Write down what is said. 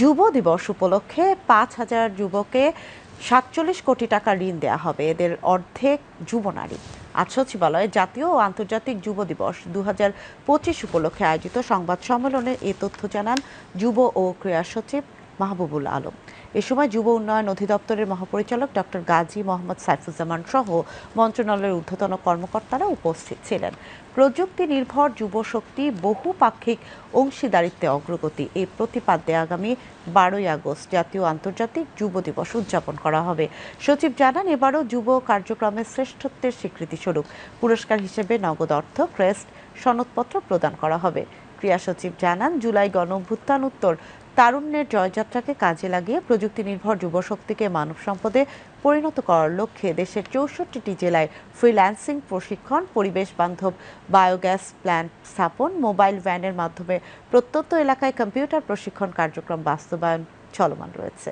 যুব দিবস উপলক্ষে পাঁচ হাজার যুবকে সাতচল্লিশ কোটি টাকা ঋণ দেওয়া হবে। এদের অর্ধেক যুব নারী। আজ সচিবালয়ে জাতীয় ও আন্তর্জাতিক যুব দিবস দু উপলক্ষে আয়োজিত সংবাদ সম্মেলনে এ তথ্য জানান যুব ও ক্রীড়া সচিব মাহবুবুল আলম। এ সময় যুব উন্নয়ন অধিদপ্তরের মহাপরিচালক ডক্টর গাজী মোহাম্মদ সাইফুজ্জামান সহ মন্ত্রণালয়ের ঊর্ধ্বতন কর্মকর্তারা উপস্থিত ছিলেন। প্রযুক্তি নির্ভর যুব শক্তি বহুপাক্ষিক অংশীদারিত্বে অগ্রগতি। এই প্রতিপাদ্যে আগামী বারোই আগস্ট জাতীয় আন্তর্জাতিক যুব দিবস উদযাপন করা হবে। সচিব জানান, এবারও যুব কার্যক্রমের শ্রেষ্ঠত্বের স্বীকৃতি স্বরূপ পুরস্কার হিসেবে নগদ অর্থ, ক্রেস্ট, সনদপত্র প্রদান করা হবে। ক্রীড়া সচিব জানান, জুলাই গণ উত্তর তারুণ্যের জয়যাত্রাকে কাজে লাগিয়ে প্রযুক্তি নির্ভর যুবশক্তিকে মানব সম্পদে পরিণত করার লক্ষ্যে দেশের চৌষট্টিটি জেলায় ফ্রিল্যান্সিং প্রশিক্ষণ, পরিবেশ বান্ধব বায়োগ্যাস প্ল্যান্ট স্থাপন, মোবাইল ভ্যানের মাধ্যমে প্রত্যন্ত এলাকায় কম্পিউটার প্রশিক্ষণ কার্যক্রম বাস্তবায়ন চলমান রয়েছে।